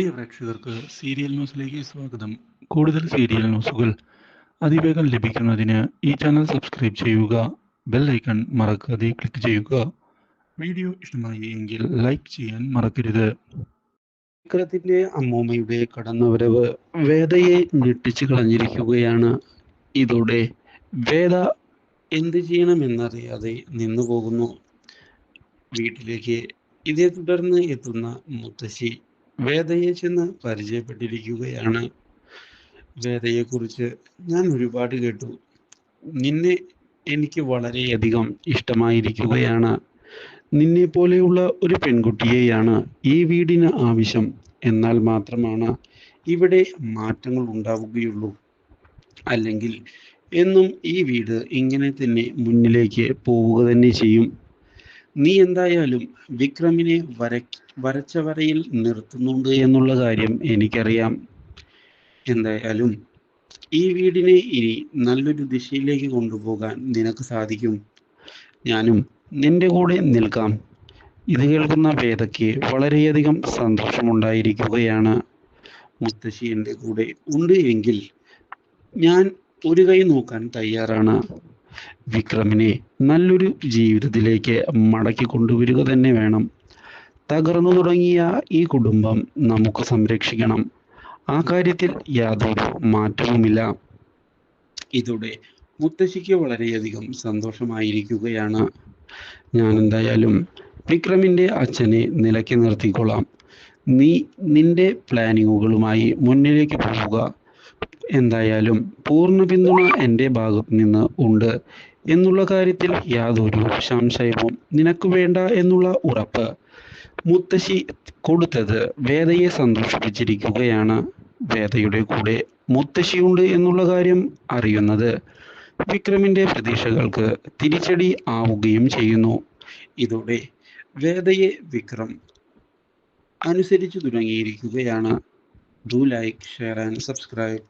പ്രിയ പ്രേക്ഷകർക്ക് സീരിയൽ ന്യൂസിലേക്ക് സ്വാഗതം. കൂടുതൽ സീരിയൽ ന്യൂസുകൾ അതിവേഗം ലഭിക്കുന്നതിന് ഈ ചാനൽ സബ്സ്ക്രൈബ് ചെയ്യുക ബെൽ ഐക്കൺ മറക്കാതെ ക്ലിക്ക് ചെയ്യുക. വീഡിയോ ഇഷ്ടമായി എങ്കിൽ ലൈക്ക് ചെയ്യാൻ മറക്കരുത്. വിക്രത്തിന്റെ അമ്മൂമ്മയുടെ കടന്നുവരവ് വേദയെ ഞെട്ടിച്ചു കളഞ്ഞിരിക്കുകയാണ്. ഇതോടെ വേദ എന്ത് ചെയ്യണമെന്നറിയാതെ നിന്നു പോകുന്നു വീട്ടിലേക്ക് ഇതേ തുടർന്ന് എത്തുന്ന മുത്തശ്ശി വേദയെ ചെന്ന് പരിചയപ്പെട്ടിരിക്കുകയാണ്. വേദയെക്കുറിച്ച് ഞാൻ ഒരുപാട് കേട്ടു. നിന്നെ എനിക്ക് വളരെയധികം ഇഷ്ടമായിരിക്കുകയാണ്. നിന്നെ പോലെയുള്ള ഒരു പെൺകുട്ടിയെയാണ് ഈ വീടിന് ആവശ്യം. എന്നാൽ മാത്രമാണ് ഇവിടെ മാറ്റങ്ങൾ ഉണ്ടാവുകയുള്ളൂ. അല്ലെങ്കിൽ എന്നും ഈ വീട് ഇങ്ങനെ തന്നെ മുന്നിലേക്ക് പോവുക തന്നെ ചെയ്യും. നീ എന്തായാലും വിക്രമിനെ വര വരച്ച വരയിൽ നിർത്തുന്നുണ്ട് എന്നുള്ള കാര്യം എനിക്കറിയാം. എന്തായാലും ഈ വീടിനെ ഇനി നല്ലൊരു ദിശയിലേക്ക് കൊണ്ടുപോകാൻ നിനക്ക് സാധിക്കും. ഞാനും നിന്റെ കൂടെ നിൽക്കാം. ഇത് കേൾക്കുന്ന വേദയ്ക്ക് വളരെയധികം സന്തോഷമുണ്ടായിരിക്കുകയാണ്. മുത്തശ്ശി എന്റെ കൂടെ ഉണ്ട് എങ്കിൽ ഞാൻ ഒരു കൈ നോക്കാൻ തയ്യാറാണ്. വിക്രമിനെ നല്ലൊരു ജീവിതത്തിലേക്ക് മടക്കി കൊണ്ടുവരിക തന്നെ വേണം. തകർന്നു തുടങ്ങിയ ഈ കുടുംബം നമുക്ക് സംരക്ഷിക്കണം. ആ കാര്യത്തിൽ യാതൊരു മാറ്റവുമില്ല. ഇതോടെ മുത്തശ്ശിക്ക് വളരെയധികം സന്തോഷമായിരിക്കുകയാണ്. ഞാൻ എന്തായാലും വിക്രമിന്റെ അച്ഛനെ നിലയ്ക്ക് നിർത്തിക്കൊള്ളാം. നീ നിന്റെ പ്ലാനിങ്ങുകളുമായി മുന്നിലേക്ക് പോവുക. എന്തായാലും പൂർണ പിന്തുണ എന്റെ ഭാഗത്ത് നിന്ന് ഉണ്ട് എന്നുള്ള കാര്യത്തിൽ യാതൊരു സംശയവും നിനക്ക് വേണ്ട എന്നുള്ള ഉറപ്പ്. മുത്തശ്ശി കൊടുത്തത് വേദയെ സന്തോഷിപ്പിച്ചിരിക്കുകയാണ്. വേദയുടെ കൂടെ മുത്തശ്ശിയുണ്ട് എന്നുള്ള കാര്യം അറിയുന്നത് വിക്രമിന്റെ പ്രതീക്ഷകൾക്ക് തിരിച്ചടി ആവുകയും ചെയ്യുന്നു. ഇതോടെ വേദയെ വിക്രം അനുസരിച്ചു തുടങ്ങിയിരിക്കുകയാണ്. Do like share and subscribe